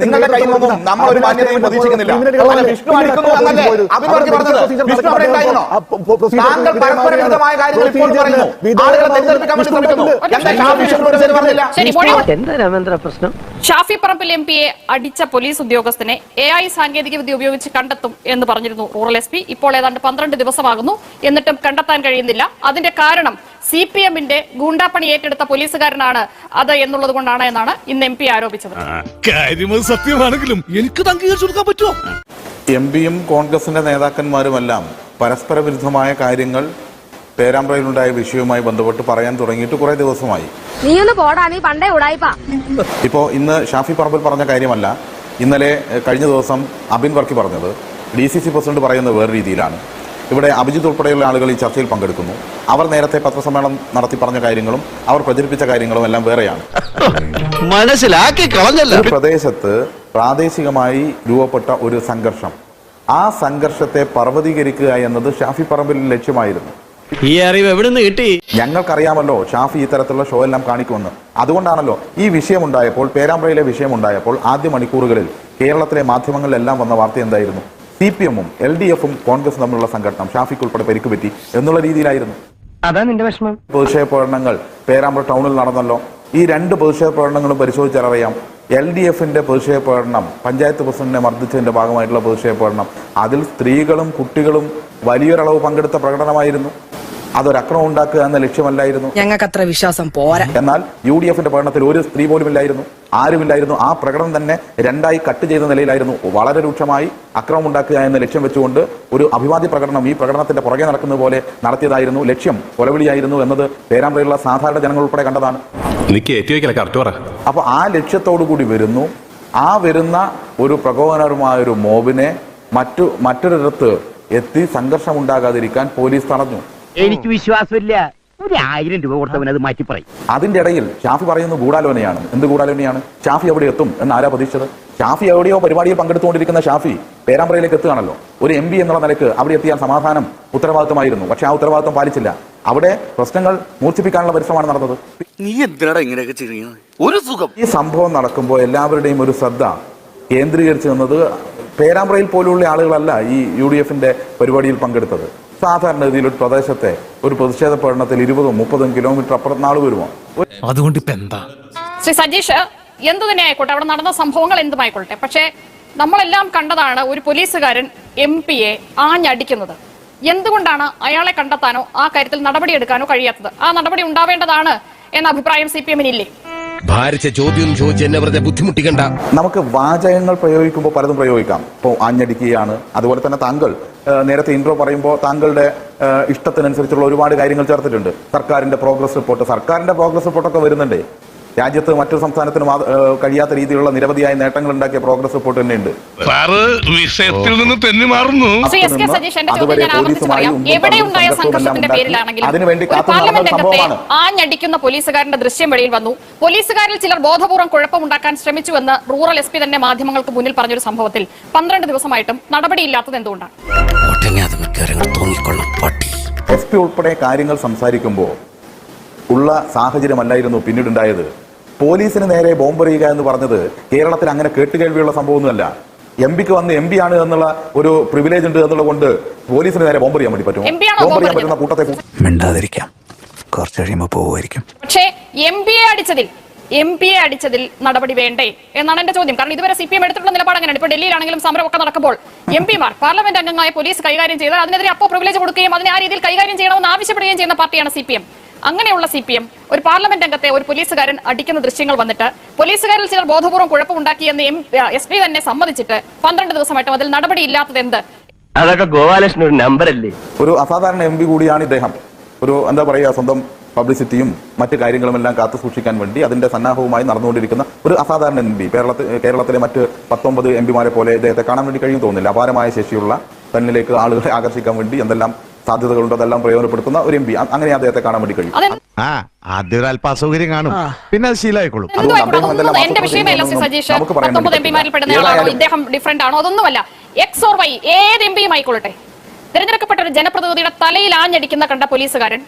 നിങ്ങളുടെ കയ്യിൽ നിന്നും നമ്മൾ ഒരു മാന്യതയും പ്രതീക്ഷിക്കുന്നില്ല. വിഷ്ണു അടിക്കുന്നു എന്നല്ലേ? പറഞ്ഞത് വിഷ്ണു അവിടെ ഉണ്ടായിരുന്നോ താങ്കൾ പരസ്പര വിരുദ്ധമായ കാര്യങ്ങൾ ഇപ്പോൾ പറയുന്നു. ആളുകളെ തെറ്റിദ്ധരിപ്പിക്കാൻ വേണ്ടി ശ്രമിക്കുന്നു. എന്താ ഷാഫി പറഞ്ഞില്ല? എന്താ രാമേന്ദ്ര പ്രശ്നം? ഷാഫി പറമ്പിൽ എം പിയെ അടിച്ച പോലീസ് ഉദ്യോഗസ്ഥനെ എ ഐ സാങ്കേതിക വിദ്യ ഉപയോഗിച്ച് കണ്ടെത്തും എന്ന് പറഞ്ഞിരുന്നു റൂറൽ എസ് പി. ഇപ്പോൾ ഏതാണ്ട് പന്ത്രണ്ട് ദിവസമാകുന്നു. എന്നിട്ടും കണ്ടെത്താൻ കഴിയുന്നില്ല. അതിന്റെ കാരണം സി പി എമ്മിന്റെ ഗൂണ്ടാപ്പണി ഏറ്റെടുത്ത പോലീസുകാരനാണ് അത് എന്നുള്ളത് കൊണ്ടാണ് എന്നാണ് ഇന്ന് എം പി ആരോപിച്ചത്. കാര്യമത് സത്യമാണെങ്കിലും എനിക്ക് അംഗീകരിച്ചു കൊടുക്കാൻ പറ്റുമോ? എം പിയും കോൺഗ്രസിന്റെ നേതാക്കന്മാരുമെല്ലാം പരസ്പര വിരുദ്ധമായ കാര്യങ്ങൾ പേരാമ്പ്രയിലുണ്ടായ വിഷയവുമായി ബന്ധപ്പെട്ട് പറയാൻ തുടങ്ങിയിട്ട് കുറെ ദിവസമായി. നീ ഒന്ന് പോടാ നീ പണ്ടേ ഉടായിപ്പാ. ഇപ്പോ ഇന്ന് ഷാഫി പറമ്പിൽ പറഞ്ഞ കാര്യമല്ല. ഇന്നലെ കഴിഞ്ഞ ദിവസം അബിൻ വർക്കി പറഞ്ഞത്. ഡി സി സി പ്രസിഡന്റ് പറയുന്നത് വേറെ രീതിയിലാണ്. ഇവിടെ അഭിജിത് ഉൾപ്പെടെയുള്ള ആളുകൾ ഈ ചർച്ചയിൽ പങ്കെടുക്കുന്നു. അവർ നേരത്തെ പത്രസമ്മേളനം നടത്തി പറഞ്ഞ കാര്യങ്ങളും അവർ പ്രചരിപ്പിച്ച കാര്യങ്ങളും എല്ലാം വേറെയാണ്. മനസ്സിലാക്കി കളഞ്ഞല്ല. ഒരു പ്രദേശത്ത് പ്രാദേശികമായി രൂപപ്പെട്ട ഒരു സംഘർഷം. ആ സംഘർഷത്തെ പർവതീകരിക്കുക എന്നത് ഷാഫി പറമ്പിൽ ലക്ഷ്യമായിരുന്നു. ഈ അറിവ് എവിടെ നിന്ന് കിട്ടി? ഞങ്ങൾക്കറിയാമല്ലോ ഷാഫി ഇത്തരത്തിലുള്ള ഷോ എല്ലാം കാണിക്കുമെന്ന്. അതുകൊണ്ടാണല്ലോ ഈ വിഷയമുണ്ടായപ്പോൾ പേരാമ്പ്രയിലെ വിഷയമുണ്ടായപ്പോൾ ആദ്യ മണിക്കൂറുകളിൽ കേരളത്തിലെ മാധ്യമങ്ങളിലെല്ലാം വന്ന വാർത്ത എന്തായിരുന്നു? സി പി എമ്മും എൽ ഡി എഫും കോൺഗ്രസും തമ്മിലുള്ള സംഘടനം ഷാഫിക്ക് ഉൾപ്പെടെ പരിക്ക് പറ്റി എന്നുള്ള രീതിയിലായിരുന്നു. അതാ നിന്റെ വിഷമം. പ്രതിഷേധ പ്രകടനങ്ങൾ പേരാമ്പ്ര ടൗണിൽ നടന്നല്ലോ. ഈ രണ്ട് പ്രതിഷേധ പ്രകടനങ്ങളും പരിശോധിച്ചറിയാം എൽ ഡി എഫിന്റെ പ്രതിഷേധ പ്രകടനം പഞ്ചായത്ത് പ്രസിഡന്റിനെ മർദ്ദിച്ചതിന്റെ ഭാഗമായിട്ടുള്ള പ്രതിഷേധ പ്രകടനം അതിൽ സ്ത്രീകളും കുട്ടികളും വലിയൊരളവ് പങ്കെടുത്ത പ്രകടനമായിരുന്നു. അതൊരു അക്രമം ഉണ്ടാക്കുക എന്ന ലക്ഷ്യമല്ലായിരുന്നു. ഞങ്ങൾക്ക് അത്ര വിശ്വാസം പോരാ. എന്നാൽ യു ഡി എഫിന്റെ പഠനത്തിൽ ഒരു സ്ത്രീ പോലും ഇല്ലായിരുന്നു ആരുമില്ലായിരുന്നു. ആ പ്രകടനം തന്നെ രണ്ടായി കട്ട് ചെയ്ത നിലയിലായിരുന്നു. വളരെ രൂക്ഷമായി അക്രമം ഉണ്ടാക്കുക എന്ന ലക്ഷ്യം വെച്ചുകൊണ്ട് ഒരു അഭിവാദ്യ പ്രകടനം ഈ പ്രകടനത്തിന്റെ പുറകെ നടക്കുന്ന പോലെ നടത്തിയതായിരുന്നു. ലക്ഷ്യം കൊലവിളിയായിരുന്നു എന്നത് പേരാമ്പ്രയിലുള്ള സാധാരണ ജനങ്ങൾ ഉൾപ്പെടെ കണ്ടതാണ്. അപ്പോൾ ആ ലക്ഷ്യത്തോടു കൂടി വരുന്നു. ആ വരുന്ന ഒരു പ്രകോപനപരമായ ഒരു മോബിനെ മറ്റു മറ്റൊരിടത്ത് എത്തി സംഘർഷം ഉണ്ടാകാതിരിക്കാൻ പോലീസ് തടഞ്ഞു. എനിക്ക് വിശ്വാസമില്ല. ഒരു ആയിരം രൂപ കൊടുത്തവൻ അത് മാറ്റി പറയും. അതിന്റെ ഇടയിൽ ഷാഫി പറയുന്നത് ഗൂഢാലോചനയാണ്. എന്ത് ഗൂഢാലോചനയാണ്? ഷാഫി എവിടെ എത്തും എന്ന് ആരാ പ്രതീക്ഷിച്ചത്? ഷാഫി എവിടെയോ പരിപാടിയിൽ പങ്കെടുത്തുകൊണ്ടിരിക്കുന്ന ഷാഫി പേരാമ്പ്രയിലേക്ക് എത്തുകയാണല്ലോ. ഒരു എം പി എന്നുള്ള നിലയ്ക്ക് അവിടെ എത്തിയാൽ സമാധാനം ഉത്തരവാദിത്തമായിരുന്നു പക്ഷെ ആ ഉത്തരവാദിത്തം പാലിച്ചില്ല. അവിടെ പ്രശ്നങ്ങൾ മൂർച്ഛിപ്പിക്കാനുള്ള പരിശ്രമമാണ് നടന്നത്. നീ എന്തിനാടാ ഇങ്ങനെയൊക്കെ ഒരു സുഖം. ഈ സംഭവം നടക്കുമ്പോൾ എല്ലാവരുടെയും ഒരു ശ്രദ്ധ കേന്ദ്രീകരിച്ചു നിന്നത് പേരാമ്പ്രയിൽ പോലുള്ള ആളുകളല്ല ഈ യു ഡി എഫിന്റെ പരിപാടിയിൽ പങ്കെടുത്തത്. സാധാരണ രീതിയിൽ ഒരു പ്രദേശത്തെ ഒരു പ്രതിഷേധ പഠനത്തിൽ ഇരുപതും മുപ്പതും കിലോമീറ്റർ അപ്പുറത്ത് നാൾ വരുമോ? അതുകൊണ്ട് ഇപ്പൊ എന്താ? ശ്രീ സജീഷ് എന്തു തന്നെ ആയിക്കോട്ടെ അവിടെ നടന്ന സംഭവങ്ങൾ എന്തുമായിക്കോട്ടെ പക്ഷേ നമ്മളെല്ലാം കണ്ടതാണ് ഒരു പോലീസുകാരൻ എം പിയെ ആഞ്ഞടിക്കുന്നത്. എന്തുകൊണ്ടാണ് അയാളെ കണ്ടെത്താനോ ആ കാര്യത്തിൽ നടപടിയെടുക്കാനോ കഴിയാത്തത്? ആ നടപടി ഉണ്ടാവേണ്ടതാണ് എന്ന അഭിപ്രായം സി പി എമ്മിനില്ലേ? ഭാരിച്ച ചോദ്യം ചോദിച്ച് എന്നെ വെറുതെ ബുദ്ധിമുട്ടിക്കണ്ട. നമുക്ക് വാചകങ്ങൾ പ്രയോഗിക്കുമ്പോൾ പലതും പ്രയോഗിക്കാം. ഇപ്പോൾ ആഞ്ഞടിക്കുകയാണ് അതുപോലെ തന്നെ താങ്കൾ നേരത്തെ ഇൻട്രോ പറയുമ്പോൾ താങ്കളുടെ ഇഷ്ടത്തിനനുസരിച്ചുള്ള ഒരുപാട് കാര്യങ്ങൾ ചേർത്തിട്ടുണ്ട്. സർക്കാരിന്റെ പ്രോഗ്രസ് റിപ്പോർട്ട് സർക്കാരിന്റെ പ്രോഗ്രസ് റിപ്പോർട്ടൊക്കെ വരുന്നുണ്ട്. രാജ്യത്ത് മറ്റൊരു സംസ്ഥാനത്തിന് കഴിയാത്ത രീതിയിലുള്ള നിരവധിയായ നേട്ടങ്ങൾ ഉണ്ടാക്കിയ പ്രോഗ്രസ് റിപ്പോർട്ട് തന്നെയുണ്ട്. സാറ് വിഷയത്തിൽ നിന്ന് തെന്നി മാറുന്നു. അതുവരെ പോലീസുമായി. അതിനുവേണ്ടി സംഭവമാണ്. ആഞ്ഞടിക്കുന്ന പോലീസുകാരന്റെ ദൃശ്യം വെളിയിൽ വന്നു. പോലീസുകാരിൽ ചിലർ ബോധപൂർവം കുഴപ്പമുണ്ടാക്കാൻ ശ്രമിച്ചുവെന്ന് റൂറൽ എസ് പി തന്നെ മാധ്യമങ്ങൾക്ക് മുന്നിൽ പറഞ്ഞൊരു സംഭവത്തിൽ പന്ത്രണ്ട് ദിവസമായിട്ടും നടപടിയില്ലാത്തത് എന്തുകൊണ്ടാണ്? എസ് പി ഉൾപ്പെടെ കാര്യങ്ങൾ സംസാരിക്കുമ്പോൾ ഉള്ള സാഹചര്യമല്ലായിരുന്നു പിന്നീടുണ്ടായത്. പോലീസിന് നേരെ ബോംബെറിയുക എന്ന് പറഞ്ഞത് കേരളത്തിൽ അങ്ങനെ കേട്ടുകേൾവിയുള്ള സംഭവമൊന്നുമല്ല. എം പിക്ക് വന്ന് എം പി ആണ് എന്നുള്ള ഒരു പ്രിവിലേജ് ഉണ്ട് എന്നുള്ളത് കൊണ്ട് പോലീസിന് നേരെ ബോംബെറിയാൻ വേണ്ടി പറ്റും ബോംബെറിയാൻ പറ്റുന്ന കൂട്ടത്തെ മിണ്ടാതിരിക്കാം. കുറച്ച് കഴിയുമ്പോൾ പോവുമായിരിക്കും. പക്ഷേ എം പി എ അടിച്ചതിൽ എം പി എ അടിച്ചതിൽ നടപടി വേണ്ടേ എന്നാണ് എന്റെ ചോദ്യം. കാരണം ഇതുവരെ സി പി എം എടുത്തിട്ടുള്ള നിലപാട് അങ്ങനെയാണ്. ഇപ്പൊ ഡൽഹിയിലാണെങ്കിലും സമരമൊക്കെ നടക്കുമ്പോൾ എം പിമാർ പാർലമെന്റ് അംഗങ്ങളായ പോലീസ് കൈകാര്യം ചെയ്താൽ അതിനെതിരെ അപ്പോ പ്രിവിലേജ് കൊടുക്കുകയും അതിനെ ആ രീതിയിൽ കൈകാര്യം ചെയ്യണമെന്ന് ആവശ്യപ്പെടുകയും ചെയ്യുന്ന പാർട്ടിയാണ് സി പി എം അങ്ങനെയുള്ള സി പി എം ഒരു പാർലമെന്റ് അംഗത്തെ ഒരു പോലീസുകാരൻ അടിക്കുന്ന ദൃശ്യങ്ങൾ വന്നിട്ട് പോലീസുകാരിൽ ചിലർ ബോധപൂർവം കുഴപ്പമുണ്ടാക്കിയെന്ന് എം എസ് പി തന്നെ സമ്മതിച്ചിട്ട് പന്ത്രണ്ട് ദിവസമായിട്ടും അതിൽ നടപടിയില്ലാത്തത് എന്ത് അതൊക്കെ ഗോപാലകൃഷ്ണൻ ഒരു നമ്പർ അല്ലേ ഒരു അസാധാരണ എം പി കൂടിയാണ് ഇദ്ദേഹം. ഒരു എന്താ പറയുക സ്വന്തം പബ്ലിസിറ്റിയും മറ്റു കാര്യങ്ങളുമെല്ലാം കാത്തു സൂക്ഷിക്കാൻ വേണ്ടി അതിന്റെ സന്നാഹവുമായി നടന്നുകൊണ്ടിരിക്കുന്ന ഒരു അസാധാരണ എം പി. കേരളത്തിൽ കേരളത്തിലെ മറ്റ് പത്തൊമ്പത് എം പിമാരെ പോലെ ഇദ്ദേഹത്തെ കാണാൻ വേണ്ടി കഴിയും തോന്നുന്നില്ല. അപാരമായ ശേഷിയുള്ള തന്നിലേക്ക് ആളുകളെ ആകർഷിക്കാൻ വേണ്ടി എന്തെല്ലാം സാധ്യതകളുണ്ടോ അതെല്ലാം പ്രയോജനപ്പെടുത്തുന്ന ഒരു എം പി അങ്ങനെ അദ്ദേഹത്തെ കാണാൻ വേണ്ടി കഴിയും. ആദ്യം അല്പ അസൗകര്യം കാണും. പിന്നെ അത് ശീലമായിക്കോളും. എന്റെ വാർത്തകൾ വിഷയമല്ല ശ്രീ ചെയ്യുന്നു സജീഷ്. പത്തൊമ്പത് എം പിമാരിൽ പെടുന്ന പറ്റില്ല. ആളാണോ? ഏതായാലും ഇദ്ദേഹം ഡിഫറെന്റ് ആണോ? അതൊന്നുമല്ല. എക്സ് ഓർ വൈ ഏത് എം പിയും ആയിക്കൊള്ളട്ടെ. തിരഞ്ഞെടുക്കപ്പെട്ട ഒരു ജനപ്രതിനിധിയുടെ തലയിൽ ആഞ്ഞടിക്കുന്ന കണ്ട പോലീസുകാരൻ.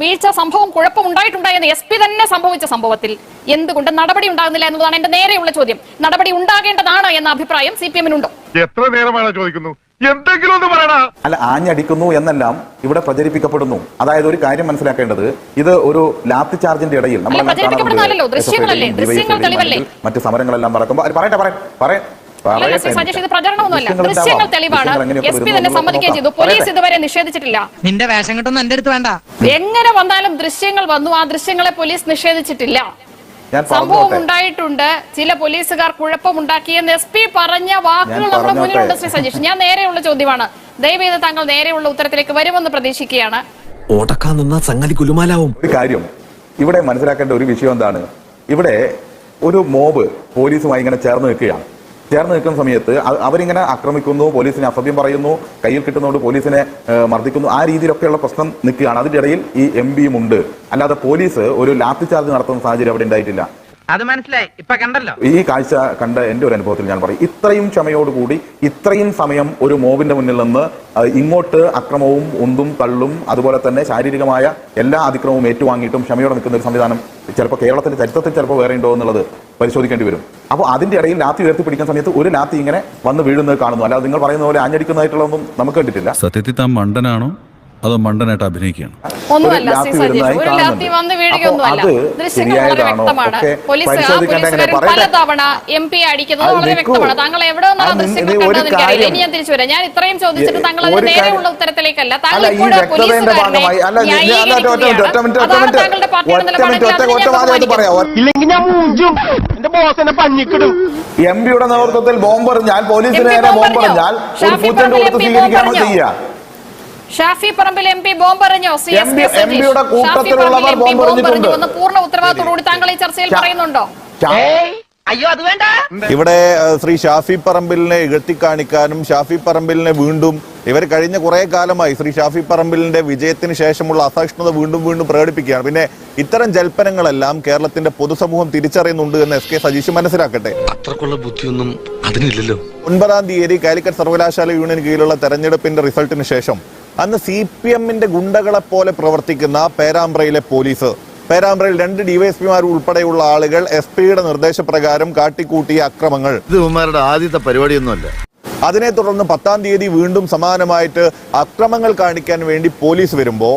വീഴ്ച സംഭവം കുഴപ്പമുണ്ടായിട്ടുണ്ടായെന്ന് എസ് പി തന്നെ സംഭവിച്ച സംഭവത്തിൽ എന്തുകൊണ്ട് നടപടി ഉണ്ടാകുന്നില്ല എന്നതാണ് എന്റെ നേരെയുള്ള ചോദ്യം. നടപടി ഉണ്ടാകേണ്ടതാണ് എന്ന അഭിപ്രായം സി പി എമ്മിനുണ്ടോ എത്ര നേരമാണ് ചോദിക്കുന്നു? എന്തെങ്കിലും ഒന്ന് പറയടാ. അല്ല ആഞ്ഞടിക്കുന്നു എന്നെല്ലാം ഇവിടെ പ്രചരിപ്പിക്കപ്പെടുന്നു. അതായത് ഒരു കാര്യം മനസ്സിലാക്കേണ്ടത് ഇത് ഒരു ലാത്തി ചാർജിന്റെ ഇടയിൽ നമ്മൾ പ്രചരിപ്പിക്കപ്പെടുന്നതല്ലല്ലോ, ദൃശ്യങ്ങളല്ലേ, ദൃശ്യങ്ങൾ തെളിവല്ലേ? അല്ലെങ്കിൽ മറ്റ് സമരങ്ങളെല്ലാം നടക്കുമ്പോൾ പറയട്ടെ പറയാം പറയട്ടെ. അല്ല, പറയട്ടെ ശ്രീ സജീഷ് ഇത് പ്രചരണമൊന്നുമല്ല. ദൃശ്യങ്ങൾ ദൃശ്യങ്ങൾ തെളിവാണ്. ദൃശ്യങ്ങൾ എങ്ങനെ എസ് പി വരുന്നു തന്നെ സമ്മതിക്കുകയും പോലീസ് ഇതുവരെ നിഷേധിച്ചിട്ടില്ല. നിന്റെ വേഷം കിട്ടുന്ന എന്റെ അടുത്ത് വേണ്ട. എങ്ങനെ വന്നാലും ദൃശ്യങ്ങൾ വന്നു. ആ ദൃശ്യങ്ങളെ പോലീസ് നിഷേധിച്ചിട്ടില്ല. സംഭവം ഉണ്ടായിട്ടുണ്ട് ചില പോലീസുകാർ കുഴപ്പമുണ്ടാക്കിയെന്ന് എസ് പി പറഞ്ഞ വാക്കുകൾ നമ്മുടെ മുന്നിലുണ്ട്. ശ്രീ സജീഷ്. ഞാൻ നേരെയുള്ള ചോദ്യമാണ്. ദയവേത് താങ്കൾ നേരെയുള്ള ഉത്തരത്തിലേക്ക് വരുമെന്ന് പ്രതീക്ഷിക്കുകയാണ്. ഓടക്കാൻ നിന്നാ സംഗതി കുലുമാലാവും. ഒരു കാര്യം ഇവിടെ മനസ്സിലാക്കേണ്ട ഒരു വിഷയം എന്താണ്? ഇവിടെ ഒരു മോബ് പോലീസുമായി ഇങ്ങനെ ചേർന്ന് നിൽക്കുകയാണ്. ചേർന്ന് നിൽക്കുന്ന സമയത്ത് അവരിങ്ങനെ ആക്രമിക്കുന്നു പോലീസിനെ അസഭ്യം പറയുന്നു കയ്യിൽ കിട്ടുന്നതുകൊണ്ട് പോലീസിനെ മർദ്ദിക്കുന്നു. ആ രീതിയിലൊക്കെയുള്ള പ്രശ്നം നിൽക്കുകയാണ്. അതിന്റെ ഇടയിൽ ഈ എം പിയും ഉണ്ട്. അല്ലാതെ പോലീസ് ഒരു ലാത്തി ചാർജ് നടത്തുന്ന സാഹചര്യം അവിടെ ഉണ്ടായിട്ടില്ല. അത് മനസ്സിലായി. ഇപ്പൊ കണ്ടല്ലോ. ഈ കാഴ്ച കണ്ട എന്റെ ഒരു അനുഭവത്തിൽ ഞാൻ പറയും. ഇത്രയും ക്ഷമയോടുകൂടി ഇത്രയും സമയം ഒരു മോബിന്റെ മുന്നിൽ നിന്ന് ഇങ്ങോട്ട് അക്രമവും ഉന്തും തള്ളും അതുപോലെ തന്നെ ശാരീരികമായ എല്ലാ അതിക്രമവും ഏറ്റുവാങ്ങിയിട്ടും ക്ഷമയോടെ നിൽക്കുന്ന ഒരു സംവിധാനം ചിലപ്പോൾ കേരളത്തിന്റെ ചരിത്രത്തിൽ ചിലപ്പോൾ വേറെ ഉണ്ടോ എന്നുള്ളത് പരിശോധിക്കേണ്ടി വരും. അപ്പോൾ അതിന്റെ ഇടയിൽ ലാത്തി ഉയർത്തി പിടിക്കുന്ന സമയത്ത് ഒരു ലാത്തി ഇങ്ങനെ വന്ന് വീഴുന്നത് കാണുന്നു. അല്ലാതെ നിങ്ങൾ പറയുന്ന പോലെ ആഞ്ഞടിക്കുന്നതായിട്ടുള്ളതൊന്നും നമുക്ക് കണ്ടിട്ടില്ല. സത്യത്തിൽ താൻ മണ്ടനാണോ? അതോ മണ്ടനായിട്ട് അഭിനയിക്കുകയാണ്? ഒന്നുമല്ല അത് ശരിയായതാണോ? വ്യക്തമാണ്. ഒക്കെ പരിശോധിക്കേണ്ട എങ്ങനെ. പലതവണ എം പി അടിക്കുന്നത് വളരെ വ്യക്തമാണ്. താങ്കൾ എവിടെ നിന്നാണ് അത് ഇനി ഞാൻ തിരിച്ചു വരാം. ഞാൻ ഇത്രയും ചോദിച്ചിട്ട് താങ്കൾ നേരെയുള്ള ഉത്തരത്തിലേക്കല്ല. താങ്കൾ. താങ്കളുടെ പാർട്ടിയുടെ ഒറ്റ എന്റെ പഞ്ഞിക്കിടും. എം പിയുടെ നേതൃത്വത്തിൽ ബോംബെറിഞ്ഞാൽ പോലീസിന് നേരെ ബോംബെറിഞ്ഞാൽ ഒരു ഷാഫി പൂച്ചെണ്ട് പറമ്പിൽ കൊടുത്ത് എം പി സ്വീകരിക്കുകയാണോ ബോംബ് ചെയ്യുക ഷാഫി പറമ്പിൽ എം പി ബോംബെറിഞ്ഞോ സി എസ് കെ ഷാഫി കൂട്ടത്തിലുള്ളവർ പറമ്പിൽ എം പി. ബോംബെറിഞ്ഞു എന്ന് പൂർണ ഉത്തരവാദിത്തോടുകൂടി താങ്കൾ ഈ ചർച്ചയിൽ പറയുന്നുണ്ടോ? അയ്യോ അത് വേണ്ട. ഇവിടെ ശ്രീ ഷാഫി പറമ്പിലിനെ ഇഴത്തിക്കാണിക്കാനും ഷാഫി പറമ്പിലിനെ വീണ്ടും ഇവർ കഴിഞ്ഞ കുറെ കാലമായി ശ്രീ ഷാഫി പറമ്പിലിന്റെ വിജയത്തിന് ശേഷമുള്ള അസഹിഷ്ണുത വീണ്ടും വീണ്ടും പ്രകടിപ്പിക്കുകയാണ്. പിന്നെ ഇത്തരം ജൽപ്പനങ്ങളെല്ലാം കേരളത്തിന്റെ പൊതുസമൂഹം തിരിച്ചറിയുന്നുണ്ട് എന്ന് എസ് കെ സജീഷ് മനസ്സിലാക്കട്ടെ. അത്രക്കുള്ള ബുദ്ധിയൊന്നും അതിനില്ലല്ലോ. ഒൻപതാം തീയതി കാലിക്കറ്റ് സർവകലാശാല യൂണിയൻ കീഴിലുള്ള തെരഞ്ഞെടുപ്പിന്റെ റിസൾട്ടിന് ശേഷം അന്ന് സി പി എമ്മിന്റെ ഗുണ്ടകളെ പോലെ പ്രവർത്തിക്കുന്ന പേരാമ്പ്രയിലെ പോലീസ് പേരാമ്പ്രയിൽ രണ്ട് ഡിവൈഎസ്പിമാർ ഉൾപ്പെടെയുള്ള ആളുകൾ എസ് പിയുടെ നിർദ്ദേശപ്രകാരം കാട്ടിക്കൂട്ടിയ അക്രമങ്ങൾ. ഇത് ആദ്യത്തെ പരിപാടിയൊന്നുമല്ല. അതിനെ തുടർന്ന് പത്താം തീയതി വീണ്ടും സമാനമായിട്ട് അക്രമങ്ങൾ കാണിക്കാൻ വേണ്ടി പോലീസ് വരുമ്പോൾ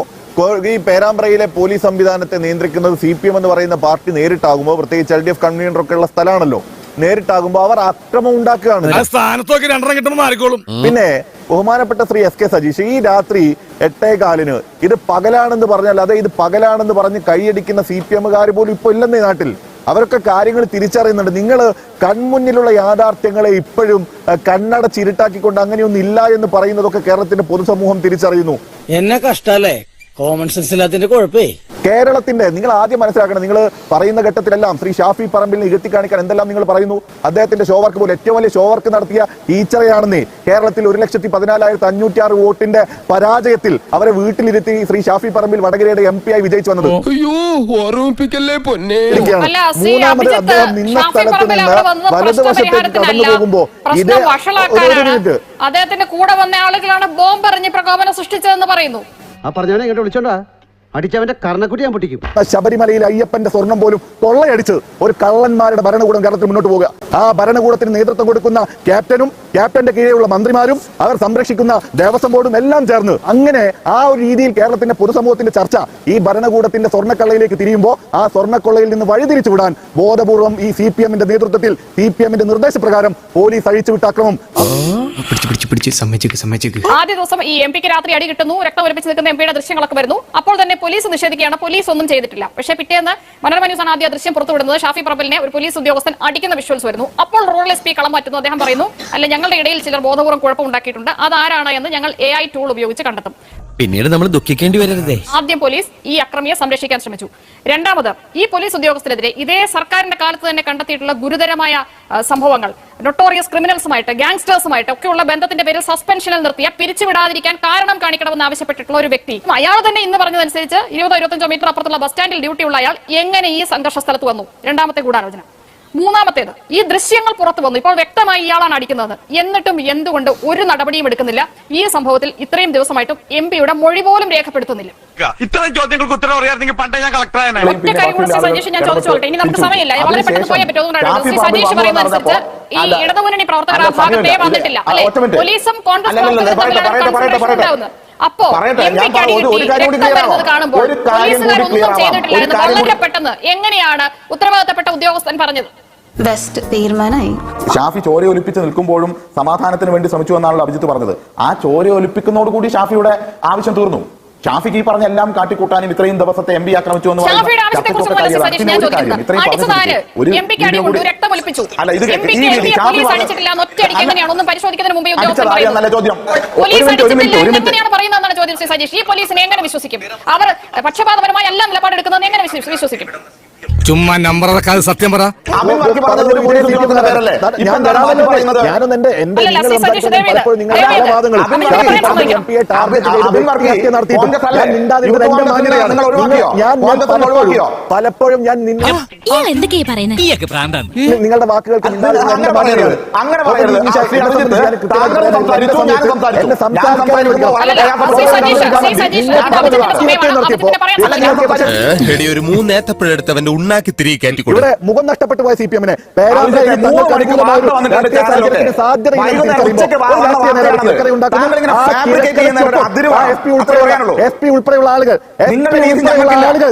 ഈ പേരാമ്പ്രയിലെ പോലീസ് സംവിധാനത്തെ നിയന്ത്രിക്കുന്നത് സി പി എം എന്ന് പറയുന്ന പാർട്ടി നേരിട്ടാകുമ്പോൾ പ്രത്യേകിച്ച് എൽ ഡി എഫ് കൺവീനറൊക്കെ ഉള്ള സ്ഥലമാണല്ലോ നേരിട്ടാകുമ്പോൾ അവർ അക്രമം ഉണ്ടാക്കുകയാണ്. ആ സ്ഥാനത്തൊക്കെ രണ്ടെണ്ണം കിട്ടുമ്പോൾ മാറിക്കോളും. പിന്നെ ബഹുമാനപ്പെട്ട ശ്രീ എസ് കെ സജീഷ് ഈ രാത്രി എട്ടേ കാലിന് ഇത് പകലാണെന്ന് പറഞ്ഞാൽ അതെ ഇത് പകലാണെന്ന് പറഞ്ഞ് കൈയടിക്കുന്ന സി പി എമ്മുകാർ പോലും ഇപ്പൊ ഇല്ലെന്നേ നാട്ടിൽ. അവരൊക്കെ കാര്യങ്ങൾ തിരിച്ചറിയുന്നുണ്ട്. നിങ്ങൾ കൺമുന്നിലുള്ള യാഥാർത്ഥ്യങ്ങളെ ഇപ്പോഴും കണ്ണട ചിരുട്ടാക്കിക്കൊണ്ട് അങ്ങനെയൊന്നും ഇല്ല എന്ന് പറയുന്നതൊക്കെ കേരളത്തിന്റെ പൊതുസമൂഹം തിരിച്ചറിയുന്നു. എന്നെ കഷ്ടല്ലേ? കോമൺ സെൻസ് ഇല്ലാത്തിന്റെ കുഴപ്പേ. കേരളത്തിന്റെ നിങ്ങൾ ആദ്യം മനസ്സിലാക്കണം നിങ്ങൾ പറയുന്ന ഘട്ടത്തിലെല്ലാം ശ്രീ ഷാഫി പറമ്പിൽ ഇകത്തി കാണിക്കാൻ എന്തെല്ലാം നിങ്ങൾ പറയുന്നു? അദ്ദേഹത്തിന്റെ ഷോവർക്ക് പോലും ഏറ്റവും വലിയ ഷോവർക്ക് നടത്തിയ ടീച്ചറെയാണെന്ന്. കേരളത്തിൽ ഒരു ലക്ഷത്തി പതിനാലായിരത്തി അഞ്ഞൂറ്റി ആറ് വോട്ടിന്റെ പരാജയത്തിൽ അവരെ വീട്ടിലിരുത്തി ശ്രീ ഷാഫി പറമ്പിൽ വടകരയുടെ എം പി ആയി വിജയിച്ചു വന്നത്. അയ്യോ ഓർമ്മിപ്പിക്കല്ലേ പൊന്നെ? അല്ല, സി. മൂന്നാമത് അദ്ദേഹം നിന്ന സ്ഥലത്ത് നിന്ന് വന്നത് വലതുവശത്തേക്ക് കടന്നു. പോകുമ്പോ ഇത് മിനിറ്റ്. അദ്ദേഹത്തിന്റെ കൂടെ വന്ന ആളുകളാണ് ബോംബ് എറിഞ്ഞ് പ്രകോപനം സൃഷ്ടിച്ചതെന്ന് പറയുന്നു. ആ പറഞ്ഞാണ് ഇങ്ങോട്ട് വിളിച്ചോണ്ടാ. അടിച്ചവന്റെ കർണക്കുട്ടി ഞാൻ പൊട്ടിക്കും. ശബരിമലയിൽ അയ്യപ്പന്റെ സ്വർണം പോലും കൊള്ളയടിച്ച് ഒരു കള്ളന്മാരുടെ ഭരണകൂടം കേരളത്തിൽ മുന്നോട്ട് പോകുക ആ ഭരണകൂടത്തിന് നേതൃത്വം കൊടുക്കുന്ന ക്യാപ്റ്റനും ക്യാപ്റ്റന്റെ കീഴെയുള്ള മന്ത്രിമാരും അവർ സംരക്ഷിക്കുന്ന ദേവസ്വം ബോർഡും എല്ലാം ചേർന്ന് അങ്ങനെ ആ ഒരു രീതിയിൽ കേരളത്തിന്റെ പൊതുസമൂഹത്തിന്റെ ചർച്ച ഈ ഭരണകൂടത്തിന്റെ സ്വർണക്കള്ളയിലേക്ക് തിരിയുമ്പോൾ ആ സ്വർണക്കൊള്ളയിൽ നിന്ന് വഴിതിരിച്ചു വിടാൻ ബോധപൂർവം ഈ സി പി എമ്മിന്റെ നേതൃത്വത്തിൽ സി പി എമ്മിന്റെ നിർദ്ദേശപ്രകാരം പോലീസ് അഴിച്ചുവിട്ട അക്രമം. ആദ്യ ദിവസം ഈ എം പിക്ക് രാത്രി അടി കിട്ടുന്നു. രക്തം ഒലിപ്പിച്ച് നിൽക്കുന്ന എം പിയുടെ ദൃശ്യങ്ങളൊക്കെ വരുന്നു. അപ്പോൾ തന്നെ പോലീസ് നിഷേധിക്കുകയാണ്. പോലീസ് ഒന്നും ചെയ്തിട്ടില്ല. പക്ഷേ പിറ്റേന്ന് മനോരമ ന്യൂസാണ് ആദ്യ ദൃശ്യം പുറത്തുവിടുന്നത്. ഷാഫി പറമ്പലിനെ ഒരു പോലീസ് ഉദ്യോഗസ്ഥൻ അടിക്കുന്ന വിഷ്വൽസ് വരുന്നു. അപ്പോൾ റൂറൽ എസ് പി കളം മാറ്റുന്നു. അദ്ദേഹം പറയുന്നു അല്ല ഞങ്ങളുടെ ഇടയിൽ ചിലർ ബോധപൂർവം കുഴപ്പമുണ്ടാക്കിയിട്ടുണ്ട് അതാരാണ് എന്ന് ഞങ്ങൾ എ ടൂൾ ഉപയോഗിച്ച് കണ്ടെത്തും. പിന്നീട് നമ്മൾ ദുഃഖിക്കേണ്ടി വരരുതേ. ആദ്യം പോലീസ് ഈ അക്രമിയെ സംരക്ഷിക്കാൻ ശ്രമിച്ചു. രണ്ടാമത് ഈ പോലീസ് ഉദ്യോഗസ്ഥരെതിരെ ഇതേ സർക്കാരിന്റെ കാലത്ത് തന്നെ കണ്ടെത്തിയിട്ടുള്ള ഗുരുതരമായ സംഭവങ്ങൾ. നൊട്ടോറിയസ് ക്രിമിനൽസുമായിട്ട് ഗാങ്സ്റ്റേഴ്സുമായിട്ട് ഒക്കെയുള്ള ബന്ധത്തിന്റെ പേരിൽ സസ്പെൻഷനിൽ നിർത്തിയ പിരിച്ചുവിടാതിരിക്കാൻ കാരണം കാണിക്കണമെന്ന് ആവശ്യപ്പെട്ടിട്ടുള്ള ഒരു വ്യക്തി. അയാൾ തന്നെ ഇന്ന് പറഞ്ഞതനുസരിച്ച് ഇരുപതോ ഇരുപത്തഞ്ചോ മീറ്റർ അപ്പുറത്തുള്ള ബസ് സ്റ്റാൻഡിൽ ഡ്യൂട്ടിയുള്ള അയാൾ എങ്ങനെ ഈ സംഘർഷ സ്ഥലത്ത് വന്നു? രണ്ടാമത്തെ ഗൂഢാലോചന. മൂന്നാമത്തേത് ഈ ദൃശ്യങ്ങൾ പുറത്തു വന്നു. ഇപ്പോൾ വ്യക്തമായി ഇയാളാണ് അടിക്കുന്നത്. എന്നിട്ടും എന്തുകൊണ്ട് ഒരു നടപടിയും എടുക്കുന്നില്ല. ഈ സംഭവത്തിൽ ഇത്രയും ദിവസമായിട്ടും എം പിയുടെ മൊഴി പോലും രേഖപ്പെടുത്തുന്നില്ല. ഇത്തരം ചോദ്യങ്ങൾക്ക് ഉത്തരം അറിയാമെങ്കിൽ പണ്ടേ ഞാൻ കളക്ടർ ഒറ്റ കാര്യം കൂടി ശ്രീ സജീഷ് ഞാൻ ചോദിച്ചോട്ടെ ഇനി നമുക്ക് സമയമില്ല. വളരെ പെട്ടെന്ന് പോയേ പറ്റും. അതുകൊണ്ടാണ് ശ്രീ സജീഷ് പറയുന്ന അനുസരിച്ച് ഈ ഇടതുമുന്നണി പ്രവർത്തകർ ആ ഭാഗത്തേ വന്നിട്ടില്ല. അല്ലെ പോലീസും കോൺഗ്രസ് പ്രവർത്തകരും തമ്മിലാണ് confrontation ഉണ്ടാവുന്നത്. അപ്പോ. കാണുമ്പോൾ ഒരു കാര്യം കൂടി ഒന്നും clear ഒരു കാര്യം വളരെ പെട്ടെന്ന് എങ്ങനെയാണ് ഉത്തരവാദിത്തപ്പെട്ട ഉദ്യോഗസ്ഥൻ പറഞ്ഞത്? ബെസ്റ്റ് തീരുമാനമായി. ഷാഫി ചോര ഒലിപ്പിച്ച് നിൽക്കുമ്പോഴും സമാധാനത്തിന് വേണ്ടി ശ്രമിച്ചു എന്നാണല്ലോ അഭിജിത്ത് പറഞ്ഞത്. ആ ചോര ഒലിപ്പിക്കുന്നതോട് കൂടി ഷാഫിയുടെ ആവശ്യം തീർന്നു. ഷാഫിക്ക് ഈ പറഞ്ഞ എല്ലാം കാട്ടിക്കൂട്ടാനും ഇത്രയും ദിവസത്തെ എം പി ആക്രമിച്ചു എന്ന് പറയുന്നത്. ചോദ്യം സജീഷ്? ഈ പോലീസിനെ എങ്ങനെ വിശ്വസിക്കും? അവർ പക്ഷപാതപരമായ എല്ലാ നിലപാടെടുക്കുന്നത് എങ്ങനെ വിശ്വസിക്കും? ചുമ്മാ നമ്പർ അതൊക്കെ സത്യം പറ. എന്റെ പലപ്പോഴും നിങ്ങളുടെ. എം പിയെ ടാർഗറ്റ് ചെയ്ത് അബിൻ വർക്കി വ്യക്തി നടത്തിയിട്ട് കോൺഗ്രസ് അല്ലേ? ഞാൻ മിണ്ടാതിരുന്നത് എന്റെ മാന്യതയാണ്. ഞാൻ പലപ്പോഴും പലപ്പോഴും ഞാൻ നിന്നെ നിങ്ങളുടെ വാക്കുകൾക്ക്. എന്നെ സംസാരിക്കാൻ. എടി ഒരു മൂന്നേത്തപ്പഴെടുത്ത് ഉണ്ണാക്കി തിരികെ കയറ്റി ഇവിടെ മുഖം നഷ്ടപ്പെട്ടു പോയ സി പി എമ്മിനെ. എസ് പി ഉൾപ്പെടെയുള്ള ആളുകൾ. ആളുകൾ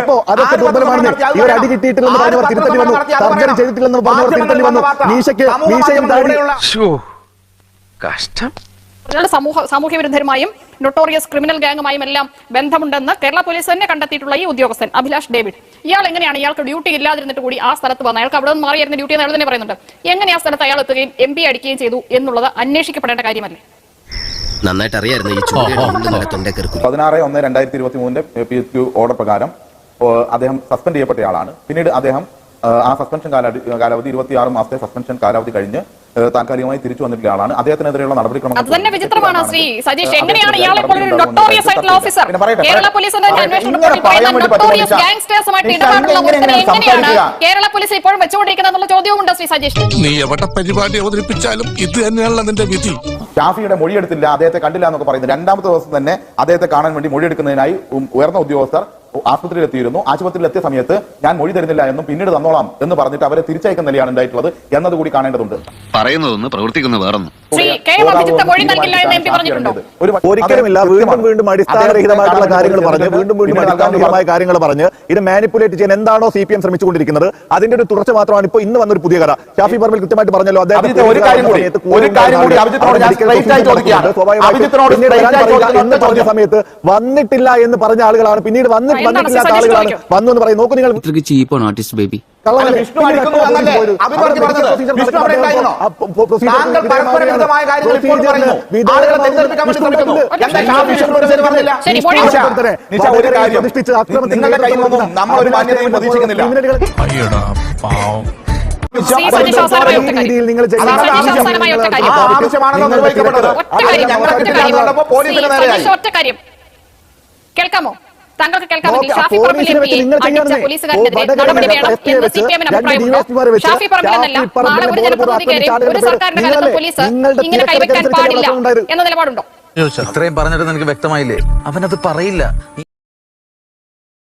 അപ്പോ അതൊക്കെ ദുർബലമാണെന്ന് ഇവർ അടി കിട്ടിയിട്ടില്ലെന്ന് പറഞ്ഞവർ തിരുത്തണ്ടി വന്നു. സർജറി ചെയ്തിട്ടില്ലെന്ന് പറഞ്ഞവർ തിരുത്തലി വന്നു. മീശയ്ക്ക് മീശയും കഷ്ടം. ഇയാളുടെ സമൂഹ സാമൂഹ്യ വിരുദ്ധരുമായും നൊട്ടോറിയസ് ക്രിമിനൽ ഗാങ്ങുമായും എല്ലാം ബന്ധമുണ്ടെന്ന് കേരള പോലീസ് തന്നെ കണ്ടെത്തിയിട്ടുള്ള ഈ ഉദ്യോഗസ്ഥൻ അഭിലാഷ് ഡേവിഡ്. ഇയാൾ എങ്ങനെയാണ്? ഇയാൾക്ക് ഡ്യൂട്ടി ഇല്ലാതിരുന്നിട്ട് കൂടി ആ സ്ഥലത്ത് വന്നത്? അയാൾക്ക് അവിടെ നിന്ന് മാറിയായിരുന്ന ഡ്യൂട്ടി എന്ന് അയാൾ തന്നെ പറയുന്നുണ്ട്. എങ്ങനെ ആ സ്ഥലത്ത് അയാൾ എത്തുകയും എം പി അടിക്കുകയും ചെയ്തു എന്നുള്ളത് അന്വേഷിക്കപ്പെടേണ്ട കാര്യമല്ലേ? നന്നായിട്ട് അറിയായിരുന്നു പതിനാറ് ഒന്ന് രണ്ടായിരത്തി ഇരുപത്തി മൂന്നിന്റെ പി എസ് ഓർഡർ പ്രകാരം അദ്ദേഹം സസ്പെൻഡ് ചെയ്യപ്പെട്ടയാളാണ്. പിന്നീട് അദ്ദേഹം ആ സസ്പെൻഷൻ കാലാവധി കാലാവധി ഇരുപത്തിയാറ് മാസത്തെ സസ്പെൻഷൻ കാലാവധി കഴിഞ്ഞ് താൽക്കാലികമായി തിരിച്ചു വന്നിട്ടുള്ള ആളാണ്. അദ്ദേഹത്തിനെതിരെയുള്ള നടപടിക്രമം അത് തന്നെ വിചിത്രമാണ് ശ്രീ എങ്ങനെയാണ് ഇയാളെ ഒരു അദ്ദേഹത്തിനെതിരെ നൊട്ടോറിയസ് ആയിട്ടുള്ള ഓഫീസർ കേരള. പോലീസിന്റെ. അന്വേഷണ നൊട്ടോറിയസ് ഗാങ്സ്റ്റേഴ്സുമായിട്ട് ഇടപാടുള്ള എങ്ങനെയാണ് കേരള പോലീസ് ഇപ്പോഴും വെച്ചുകൊണ്ടിരിക്കുന്നത് എന്നുള്ള ചോദ്യവുമുണ്ട് ശ്രീ സജീഷ് നീ എവിടെ പരിപാടി അവതരിപ്പിച്ചാലും ഇത് തന്നെയാണല്ലോ നിന്റെ വിധി. ഷാഫിയുടെ മൊഴിയെടുത്തില്ല അദ്ദേഹത്തെ കണ്ടില്ല എന്നൊക്കെ പറയുന്നത് രണ്ടാമത്തെ ദിവസം തന്നെ അദ്ദേഹത്തെ കാണാൻ വേണ്ടി മൊഴിയെടുക്കുന്നതിനായി ഉയർന്ന ഉദ്യോഗസ്ഥർ ആശുപത്രിയിൽ എത്തിയിരുന്നു ആശുപത്രിയിൽ എത്തിയ സമയത്ത് ഞാൻ മൊഴി തരുന്നില്ല എന്നും പിന്നീട് തന്നോളാം എന്ന് പറഞ്ഞിട്ട് അവരെ തിരിച്ചയക്കുന്ന നിലയാണ് ഉണ്ടായിട്ടുള്ളത് എന്നത് കൂടി കാണേണ്ടതുണ്ട്. പറയുന്നതൊന്ന് പ്രവർത്തിക്കുന്ന വേറൊന്നും. ഒരിക്കലുമില്ല വീണ്ടും വീണ്ടും അടിസ്ഥാനരഹിതമായിട്ടുള്ള കാര്യങ്ങൾ പറഞ്ഞ് വീണ്ടും വീണ്ടും അടിസ്ഥാനരഹിതമായ കാര്യങ്ങൾ പറഞ്ഞ് ഇത് മാനിപ്പുലേറ്റ് ചെയ്യാൻ എന്താണോ സി പി എം ശ്രമിച്ചുകൊണ്ടിരിക്കുന്നത്. അതിന്റെ ഒരു തുടർച്ച മാത്രമാണ് ഇപ്പൊ ഇന്ന് വന്നൊരു പുതിയ കഥ. ഷാഫി പറമ്പിൽ കൃത്യമായിട്ട് പറഞ്ഞല്ലോ ഒറ്റ സമയത്ത് വന്നിട്ടില്ല എന്ന് പറഞ്ഞ ആളുകളാണ് പിന്നീട് വന്നി ആ, എന്താണ് വന്നിട്ടില്ലാത്ത ആളുകളാണ് വന്നു എന്ന് പറയും നോക്കൂ നിങ്ങൾ. ചീപ്പാണ് ആർട്ടിസ്റ്റ് ബേബി പ്രതിഷ്ഠിച്ച് രീതിയിൽ നിങ്ങൾ ആവശ്യമാണെന്ന് കേൾക്കാമോ താങ്കൾക്ക് ഷാഫി പറമ്പിൽ പോലീസിനെ വെച്ച് എം നിങ്ങൾ പിയെ അടിച്ച ചെയ്യാവുന്നേ. പോലീസുകാരനെതിരെ നടപടി വേണം എന്ന് സി പി എമ്മിന് രണ്ട് അഭിപ്രായമുണ്ടോ DSP മാരെ വെച്ച് ഷാഫി പറമ്പിലെന്നല്ല ഷാഫി പറമ്പിലിനെ നാളെ ഒരു സർക്കാരിന്റെ കാലത്ത് പോലീസ് ഇങ്ങനെ കൈവയ്ക്കാൻ പാടില്ല. എന്ന നിലപാടുണ്ടോ? ഇത്രയും പറഞ്ഞിട്ട് നിനക്ക് വ്യക്തമായില്ലേ? അവനത് പറയില്ല.